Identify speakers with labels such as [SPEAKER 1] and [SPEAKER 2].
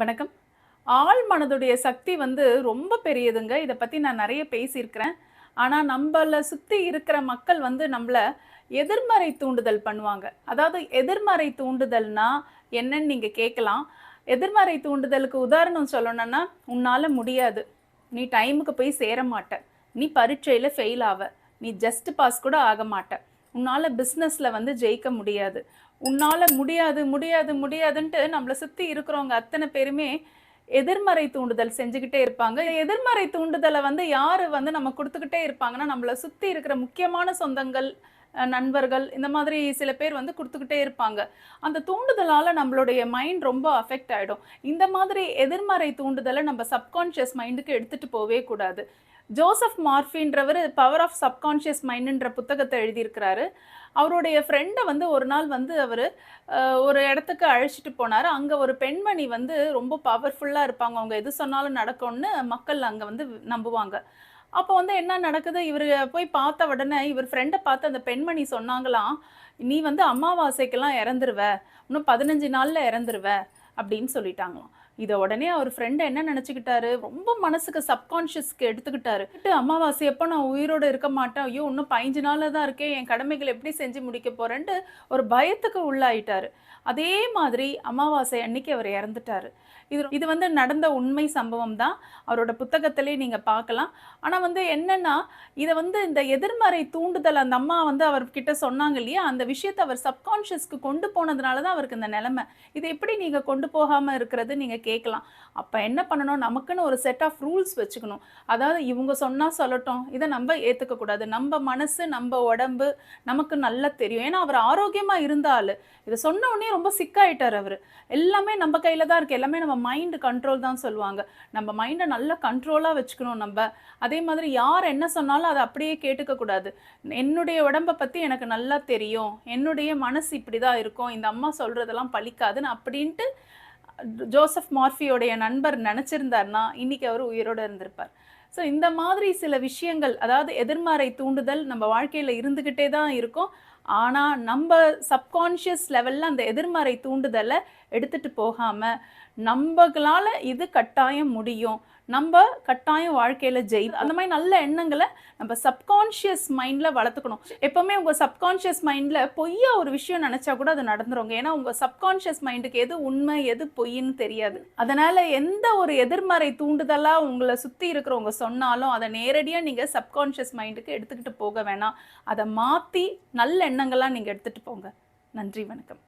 [SPEAKER 1] வணக்கம். ஆள் மனதுடைய சக்தி வந்து ரொம்ப பெரியதுங்க. இதை பற்றி நான் நிறைய பேசியிருக்கிறேன். ஆனால் நம்மளை சுற்றி இருக்கிற மக்கள் வந்து நம்மளை எதிர்மறை தூண்டுதல் பண்ணுவாங்க. அதாவது எதிர்மறை தூண்டுதல்னா என்னன்னு நீங்கள் கேட்கலாம். எதிர்மறை தூண்டுதலுக்கு உதாரணம் சொல்லணும்னா உன்னால் முடியாது. நீ டைமுக்கு போய் சேர மாட்ட. நீ பரீட்சையில் ஃபெயில் ஆவ. நீ ஜஸ்ட் பாஸ் கூட ஆக மாட்ட. உன்னால் பிஸ்னஸில் வந்து ஜெயிக்க முடியாது. உன்னால் முடியாது முடியாது முடியாதுன்ட்டு நம்மளை சுற்றி இருக்கிறவங்க அத்தனை பேருமே எதிர்மறை தூண்டுதல் செஞ்சுக்கிட்டே இருப்பாங்க. எதிர்மறை தூண்டுதலை வந்து யார் வந்து நம்ம கொடுத்துக்கிட்டே இருப்பாங்கன்னா நம்மளை சுற்றி இருக்கிற முக்கியமான சொந்தங்கள் நண்பர்கள் இந்த மாதிரி சில பேர் வந்து கொடுத்துக்கிட்டே இருப்பாங்க. அந்த தூண்டுதலால் நம்மளுடைய மைண்ட் ரொம்ப அஃபெக்ட் ஆகிடும் இந்த மாதிரி எதிர்மறை தூண்டுதலை நம்ம சப்கான்ஷியஸ் மைண்டுக்கு எடுத்துகிட்டு போகவே கூடாது. ஜோசப் மார்ஃபின்றவர் பவர் ஆஃப் சப்கான்ஷியஸ் மைண்டுன்ற புத்தகத்தை எழுதியிருக்கிறாரு. அவருடைய ஃப்ரெண்டை வந்து ஒரு நாள் வந்து அவர் ஒரு இடத்துக்கு அழைச்சிட்டு போனார். அங்கே ஒரு பெண்மணி வந்து ரொம்ப பவர்ஃபுல்லாக இருப்பாங்க. அவங்க எது சொன்னாலும் நடக்கும்னு மக்கள் அங்கே வந்து நம்புவாங்க. அப்போ வந்து என்ன நடக்குது? இவர் போய் பார்த்த உடனே இவர் ஃப்ரெண்டை பார்த்து அந்த பெண்மணி சொன்னாங்களாம் நீ வந்து அமாவாசைக்கெல்லாம் இறந்துருவ. இன்னும் பதினஞ்சு நாளில் இறந்துருவ. அப்படின்னு சொல்லிட்டாங்களாம். இதை உடனே அவர் ஃப்ரெண்டை என்ன நினச்சிக்கிட்டாரு? ரொம்ப மனசுக்கு சப்கான்ஷியஸ்க்கு எடுத்துக்கிட்டாரு. "விட்டு, அமாவாசை எப்போ நான் உயிரோடு இருக்க மாட்டேன்? ஐயோ இன்னும் பதினஞ்சு நாளில் தான் இருக்கேன். என் கடமைகள் எப்படி செஞ்சு முடிக்க போகிறேன்ட்டு ஒரு பயத்துக்கு உள்ளாயிட்டார். அதே மாதிரி அமாவாசை அன்னைக்கு அவர் இறந்துட்டாரு. இது இது வந்து நடந்த உண்மை சம்பவம் தான். அவரோட புத்தகத்திலே நீங்கள் பார்க்கலாம். ஆனால் வந்து என்னென்னா இதை வந்து இந்த எதிர்மறை தூண்டுதல் அந்த அம்மா வந்து அவர்கிட்ட சொன்னாங்க இல்லையா? அந்த விஷயத்தை அவர் சப்கான்ஷியஸ்க்கு கொண்டு போனதுனால தான் அவருக்கு இந்த நிலைமை. இதை எப்படி நீங்கள் கொண்டு போகாமல் இருக்கிறது? நீங்கள் கேட்கலாம். அப்போ என்ன பண்ணணும்? நமக்குன்னு ஒரு செட் ஆஃப் ரூல்ஸ் வச்சுக்கணும். அதாவது இவங்க சொன்னால் சொல்லட்டும். இதை நம்ம ஏற்றுக்கக்கூடாது நம்ம மனசு நம்ம உடம்பு நமக்கு நல்லா தெரியும். ஏன்னா அவர் ஆரோக்கியமாக இருந்தால். இதை சொன்ன உடனே ரொம்ப சிக்காயிட்டார் அவர். எல்லாமே நம்ம கையில் தான் இருக்குது எல்லாமே நம்ம மைண்டு கண்ட்ரோல் தான் சொல்லுவாங்க. நம்ம மைண்டை நல்லா கண்ட்ரோலாக வச்சுக்கணும் நம்ம. அதே மாதிரி யார் என்ன சொன்னாலும் அதை அப்படியே கேட்டுக்கக்கூடாது என்னுடைய உடம்பை பற்றி எனக்கு நல்லா தெரியும். என்னுடைய மனசு இப்படி தான் இருக்கும். இந்த அம்மா சொல்கிறதெல்லாம் பழிக்காதுன்னு அப்படின்ட்டு ஜோசப் மார்ஃபியோடைய நண்பர் நினச்சிருந்தாருன்னா இன்றைக்கி அவர் உயிரோடு இருந்திருப்பார். ஸோ இந்த மாதிரி சில விஷயங்கள் அதாவது எதிர்மறை தூண்டுதல் நம்ம வாழ்க்கையில் இருந்துக்கிட்டே தான் இருக்கும். ஆனால் நம்ம சப்கான்ஷியஸ் லெவலில் அந்த எதிர்மறை தூண்டுதலை எடுத்துகிட்டு போகாமல் நம்மளால் இது கட்டாயம் முடியும். நம்ம கட்டாயம் வாழ்க்கையில் ஜெயி அந்த மாதிரி நல்ல எண்ணங்களை நம்ம சப்கான்ஷியஸ் மைண்டில் வளர்த்துக்கணும். எப்போவுமே உங்கள் சப்கான்ஷியஸ் மைண்டில் பொய்யா ஒரு விஷயம் நினச்சா கூட அது நடந்துருங்க. ஏன்னா உங்கள் சப்கான்ஷியஸ் மைண்டுக்கு எது உண்மை எது பொய்ன்னு தெரியாது. அதனால் எந்த ஒரு எதிர்மறை தூண்டுதலாக உங்களை சுற்றி இருக்கிறவங்க சொன்னாலும் அதை நேரடியாக நீங்கள் சப்கான்ஷியஸ் மைண்டுக்கு எடுத்துக்கிட்டு போக வேணாம். அதை மாற்றி நல்ல எண்ணம் எண்ணங்கள்லாம் நீங்கள் எடுத்துகிட்டு போங்க. நன்றி வணக்கம்.